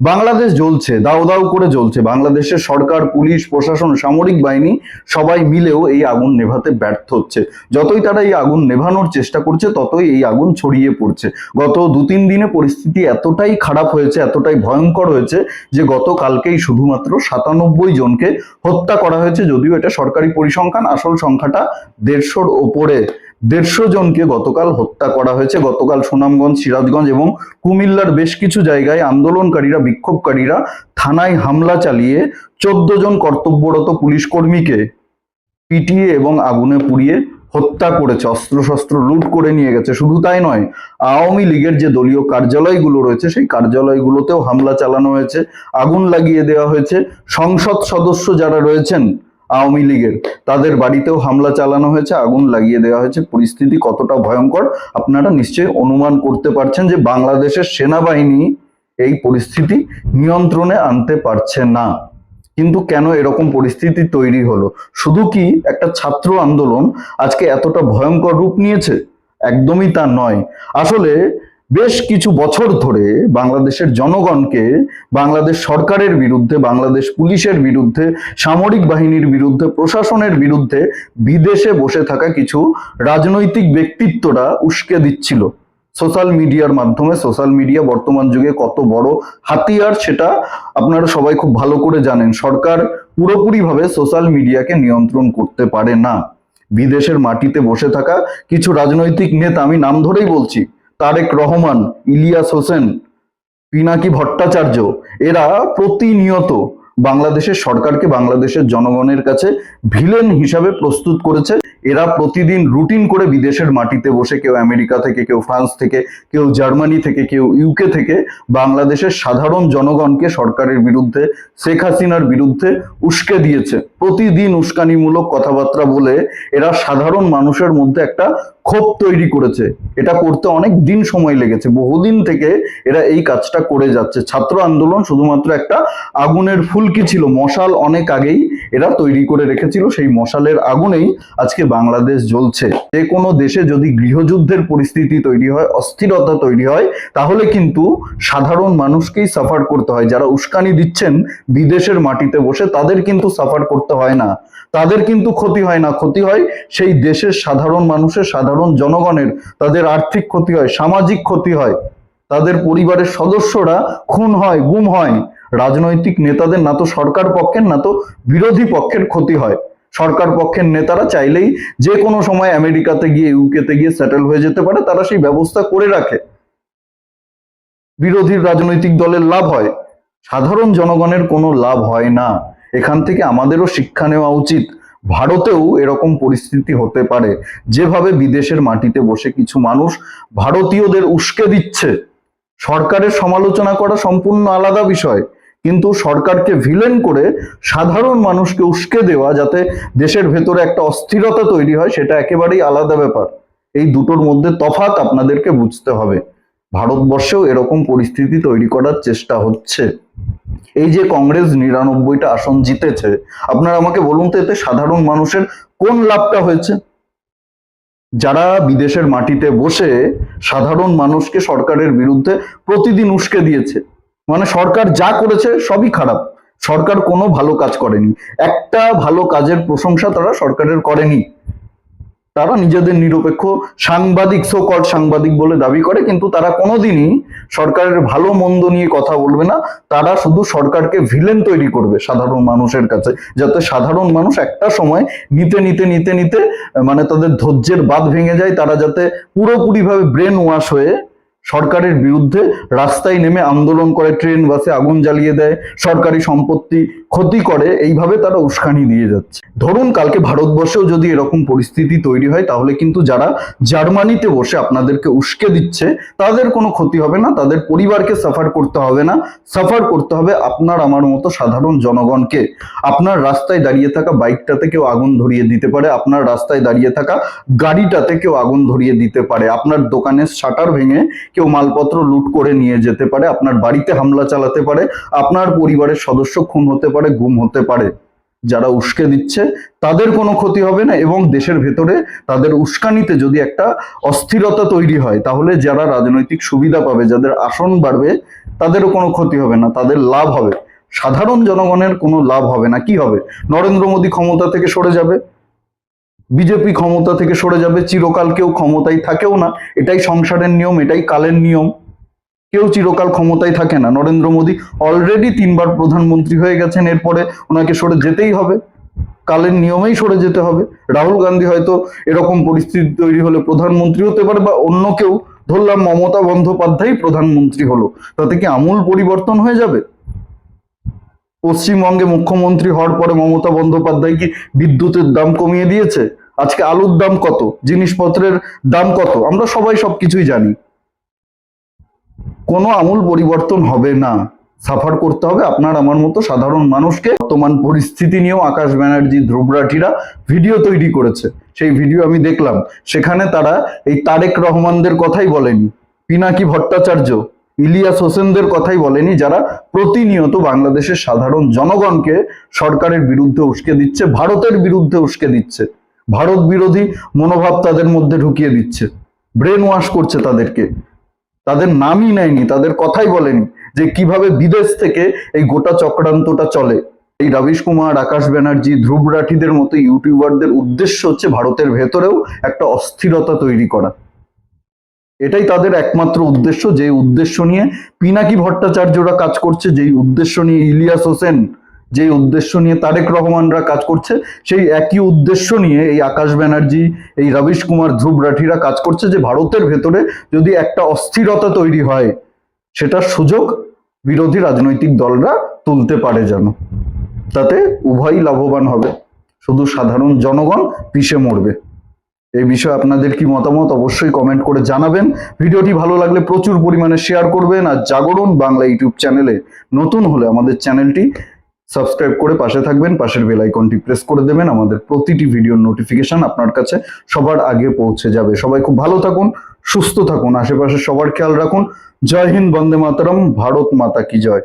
বাংলাদেশ জ্বলছে, দাও দাও করে জ্বলছে। বাংলাদেশের সরকার, পুলিশ, প্রশাসন, সামরিক বাহিনী সবাই মিলেও এই আগুন নেভাতে ব্যর্থ হচ্ছে। যতই তারা এই আগুন নেভানোর চেষ্টা করছে, ততই এই আগুন ছড়িয়ে পড়ছে। গত দু তিন দিনে পরিস্থিতি এতটাই খারাপ হয়েছে, এতটাই ভয়ঙ্কর হয়েছে যে গতকালকেই শুধুমাত্র সাতানব্বই জনকে হত্যা করা হয়েছে, যদিও এটা সরকারি পরিসংখ্যান, আসল সংখ্যাটা দেড়শোর ওপরে। দেড়শো জনকে গতকাল হত্যা করা হয়েছে। গতকাল সুনামগঞ্জ, সিরাজগঞ্জ এবং কুমিল্লার বেশ কিছু জায়গায় আন্দোলনকারীরা, বিক্ষোভকারীরা থানায় হামলা চালিয়ে চোদ্দ জন কর্তব্যরত পুলিশ কর্মীকে পিটিয়ে এবং আগুনে পুড়িয়ে হত্যা করেছে, অস্ত্রশস্ত্র লুট করে নিয়ে গেছে। শুধু তাই নয়, আওয়ামী লীগের যে দলীয় কার্যালয়গুলো রয়েছে, সেই কার্যালয়গুলোতেও হামলা চালানো হয়েছে, আগুন লাগিয়ে দেওয়া হয়েছে। সংসদ সদস্য যারা রয়েছেন আওয়ামী লীগের। তাদের বাড়িতেও হামলা চালানো হয়েছে, আগুন লাগিয়ে দেওয়া হয়েছে। পরিস্থিতি কতটা ভয়ঙ্কর, আপনারা নিশ্চয়ই অনুমান করতে পারছেন যে বাংলাদেশের সেনাবাহিনী এই পরিস্থিতি নিয়ন্ত্রণে আনতে পারছে না। কিন্তু কেন এরকম পরিস্থিতি তৈরি হলো? শুধু কি একটা ছাত্র আন্দোলন আজকে এতটা ভয়ঙ্কর রূপ নিয়েছে? একদমই তা নয়। আসলে বেশ কিছু বছর ধরে বাংলাদেশের জনগণকে, বাংলাদেশ সরকারের বিরুদ্ধে, বাংলাদেশ পুলিশের বিরুদ্ধে, সামরিক বাহিনীর বিরুদ্ধে, প্রশাসনের বিরুদ্ধে বিদেশে বসে থাকা কিছু রাজনৈতিক ব্যক্তিত্বরা উস্কে দিচ্ছিল। সোশ্যাল মিডিয়ার মাধ্যমে, সোশ্যাল মিডিয়া বর্তমান যুগে কত বড় হাতিয়ার সেটা আপনারা সবাই খুব ভালো করে জানেন। সরকার পুরোপুরিভাবে সোশ্যাল মিডিয়াকে নিয়ন্ত্রণ করতে পারে না। বিদেশের মাটিতে বসে থাকা কিছু রাজনৈতিক নেতা, আমি নাম ধরেই বলছি তারেক রহমান ইলিয়াস হোসেন পিনাকি ভট্টাচার্য এরা প্রতিনিয়ত বাংলাদেশের সরকারকে বাংলাদেশের জনগণের কাছে ভিলেন হিসাবে প্রস্তুত করেছে। এরা প্রতিদিন রুটিন করে বিদেশের মাটিতে বসে কেউ আমেরিকা থেকে, কেউ ফ্রান্স থেকে, কেউ জার্মানি থেকে, কেউ ইউকে থেকে বাংলাদেশের সাধারণ জনগণকে সরকারের বিরুদ্ধে, শেখ হাসিনার বিরুদ্ধে উস্কে দিয়েছে। প্রতিদিন উস্কানিমূলক কথাবার্তা বলে এরা সাধারণ মানুষের মধ্যে একটা ক্ষোভ তৈরি করেছে। এটা করতে অনেক দিন সময় লেগেছে। বহুদিন থেকে এরা এই কাজটা করে যাচ্ছে। ছাত্র আন্দোলন শুধুমাত্র একটা আগুনের ফুলকি ছিল? মশাল অনেক আগেই এরা তৈরি করে রেখেছিল, সেই মশালের আগুনেই আজকে বাংলাদেশ জ্বলছে। যে কোনো দেশে যদি গৃহযুদ্ধের পরিস্থিতি তৈরি হয়, অস্থিরতা তৈরি হয়, তাহলে কিন্তু সাধারণ মানুষকেই সাফার করতে হয়। যারা উস্কানি দিচ্ছেন বিদেশের মাটিতে বসে, তাদের কিন্তু সাফার করতে হয় না। তাদের কিন্তু ক্ষতি হয় না। ক্ষতি হয় সেই দেশের সাধারণ মানুষের, সাধারণ জনগণের। তাদের আর্থিক ক্ষতি হয়, সামাজিক ক্ষতি হয়। তাদের পরিবারের সদস্যরা খুন হয়, গুম হয়। রাজনৈতিক নেতাদের না তো সরকার পক্ষের, না তো বিরোধী পক্ষের ক্ষতি হয়। সরকার পক্ষের নেতারা চাইলেই যে কোনো সময় আমেরিকাতে গিয়ে, ইউকেতে গিয়ে সেটেল হয়ে যেতে পারে, তারা সেই ব্যবস্থা করে রাখে। বিরোধী রাজনৈতিক দলের লাভ হয়। সাধারণ জনগণের কোনো লাভ হয় না। এখান থেকে আমাদেরও শিক্ষা নেওয়া উচিত। ভারতেও এরকম পরিস্থিতি হতে পারে। যেভাবে বিদেশের মাটিতে বসে কিছু মানুষ ভারতীয়দের উস্কে দিচ্ছে। সরকারের সমালোচনা করা সম্পূর্ণ আলাদা বিষয়। কিন্তু সরকারকে ভিলেন করে সাধারণ মানুষকে উস্কে দেওয়া যাতে দেশের ভেতরে একটা অস্থিরতা তৈরি হয়, সেটা একেবারেই আলাদা ব্যাপার। এই দুটোর মধ্যে তফাৎ আপনাদেরকে বুঝতে হবে। ভারতবর্ষেও এরকম পরিস্থিতি তৈরি করার চেষ্টা হচ্ছে। এই যে কংগ্রেস নিরানব্বইটা আসন জিতেছে, আপনারা আমাকে বলুন তো এতে সাধারণ মানুষের কোন লাভটা হয়েছে? যারা বিদেশের মাটিতে বসে সাধারণ মানুষকে সরকারের বিরুদ্ধে প্রতিদিন উস্কে দিয়েছে মানে সরকার যা করেছে সবই খারাপ। সরকার কোনো ভালো কাজ করেনি। একটা ভালো কাজের প্রশংসা তারা সরকারের করেনি। তারা নিজেদের নিরপেক্ষ সাংবাদিক সোকট সাংবাদিক বলে দাবি করে, কিন্তু তারা কোনোদিনই সরকারের ভালো মন্দ নিয়ে কথা বলবে না। তারা শুধু সরকারকে ভিলেন তৈরি করবে সাধারণ মানুষের কাছে, যাতে সাধারণ মানুষ একটা সময় নিতে নিতে নিতে নিতে মানে তাদের ধৈর্যের বাদ ভেঙে যায়, তারা যাতে পুরোপুরিভাবে ব্রেন ওয়াশ হয়ে সরকারের বিরুদ্ধে রাস্তায় নেমে আন্দোলন করে, ট্রেন, বাসে আগুন জ্বালিয়ে দেয়, সরকারি সম্পত্তি ক্ষতি করে, এইভাবে তারা উস্কানি দিয়ে যাচ্ছে। ধরুন কালকে ভারতবর্ষেও যদি এরকম পরিস্থিতি তৈরি হয়, তাহলে কিন্তু যারা জার্মানিতে বসে আপনাদেরকে উস্কে দিচ্ছে, তাদের কোনো ক্ষতি হবে না, তাদের পরিবারকে সাফার করতে হবে না। সাফার করতে হবে আপনার, আমার মতো সাধারণ জনগণকে। আপনার রাস্তায় দাঁড়িয়ে থাকা বাইকটাতে কেউ আগুন ধরিয়ে দিতে পারে, আপনার রাস্তায় দাঁড়িয়ে থাকা গাড়িটাতে কেউ আগুন ধরিয়ে দিতে পারে। আপনার দোকানের শাটার ভেঙে কেউ মালপত্র লুট করে নিয়ে যেতে পারে, আপনার বাড়িতে হামলা চালাতে পারে, আপনার পরিবারের সদস্য খুন হতে পারে, গুম হতে পারে। যারা উস্কে দিচ্ছে, তাদের কোনো ক্ষতি হবে না এবং দেশের ভেতরে তাদের উস্কানিতে যদি একটা অস্থিরতা তৈরি হয়, তাহলে যারা রাজনৈতিক সুবিধা পাবে, যাদের আসন বাড়বে, তাদেরও কোনো ক্ষতি হবে না, তাদের লাভ হবে। সাধারণ জনগণের কোনো লাভ হবে না। কি হবে? নরেন্দ্র মোদী ক্ষমতা থেকে সরে যাবে। বিজেপি ক্ষমতা থেকে সরে যাবে, চিরকাল কেউ ক্ষমতায় থাকেও না। এটাই সংসারের নিয়ম, এটাই কালের নিয়ম। কেউ চিরকাল ক্ষমতায় থাকে না। নরেন্দ্র মোদী অলরেডি তিনবার প্রধানমন্ত্রী হয়ে গেছেন, এরপরে ওনাকে সরে যেতেই হবে। কালের নিয়মেই সরে যেতে হবে। রাহুল গান্ধী হয়তো এরকম পরিস্থিতি তৈরি হলে প্রধানমন্ত্রী হতে পারে বা অন্য কেউ। ধরলাম মমতা বন্দ্যোপাধ্যায় প্রধানমন্ত্রী হলো। তাতে কি আমূল পরিবর্তন হয়ে যাবে? পশ্চিমবঙ্গে মুখ্যমন্ত্রী হওয়ার পরে মমতা বন্দ্যোপাধ্যায় কি বিদ্যুতের দাম কমিয়ে দিয়েছে? আজকে আলুর দাম কত? জিনিসপত্রের দাম কত? আমরা সবাই সবকিছুই জানি। কোনো আমূল পরিবর্তন হবে না। সাফার করতে হবে আপনার আমার মতো সাধারণ মানুষকে। বর্তমান পরিস্থিতি নিয়েও আকাশ ব্যানার্জি ধ্রুবরাঠিরা ভিডিও তৈরি করেছে। সেই ভিডিও আমি দেখলাম। সেখানে তারা এই তারেক রহমানদের কথাই বলেনি। পিনাকি ভট্টাচার্য, ইলিয়াস হোসেনদের কথাই বলেনি, যারা প্রতিনিয়ত বাংলাদেশের সাধারণ জনগণকে সরকারের বিরুদ্ধে উস্কে দিচ্ছে, ভারতের বিরুদ্ধে উস্কে দিচ্ছে। ভারত বিরোধী মনোভাব তাদের মধ্যে ঢুকিয়ে দিচ্ছে। ব্রেন ওয়াশ করছে তাদেরকে। তাদের নামই নেয়নি, তাদের কথাই বলেনি যে কীভাবে বিদেশ থেকে এই গোটা চক্রান্তটা চলে। এই রবিশ কুমার, আকাশ ব্যানার্জি, ধ্রুব রাঠিদের মতো ইউটিউবারদের উদ্দেশ্য হচ্ছে ভারতের ভেতরেও একটা অস্থিরতা তৈরি করা। এটাই তাদের একমাত্র উদ্দেশ্য যে উদ্দেশ্য নিয়ে পিনাকি ভট্টাচার্যরা কাজ করছে, যেই উদ্দেশ্য নিয়ে ইলিয়াস হোসেন যে উদ্দেশ্য নিয়ে তারেক রহমানরা কাজ করছে, সেই একই উদ্দেশ্য নিয়ে এই আকাশ ব্যানার্জি, এই রবিশ কুমার ধ্রুব রাঠিরা কাজ করছে যে ভারতের ভেতরে যদি একটা অস্থিরতা তৈরি হয়, সেটার সুযোগ বিরোধী রাজনৈতিক দলরা তুলতে পারে যেন। তাতে উভয়ই লাভবান হবে। শুধু সাধারণ জনগণ পিষে মরবে। এই বিষয়ে আপনাদের কি মতামত অবশ্যই কমেন্ট করে জানাবেন। ভিডিওটি ভালো লাগলে প্রচুর পরিমাণে শেয়ার করবেন আর জাগরণ বাংলা ইউটিউব চ্যানেলে। নতুন হলে আমাদের চ্যানেলটি সাবস্ক্রাইব করে পাশে থাকবেন, পাশের বেল আইকনটি প্রেস করে দেবেন, আমাদের প্রতিটি ভিডিওর নোটিফিকেশন আপনার কাছে সবার আগে পৌঁছে যাবে। সবাই খুব ভালো থাকুন, সুস্থ থাকুন, আশেপাশে সবার খেয়াল রাখুন। জয় হিন্দ, বন্দে মাতরম, ভারত মাতা কি জয়।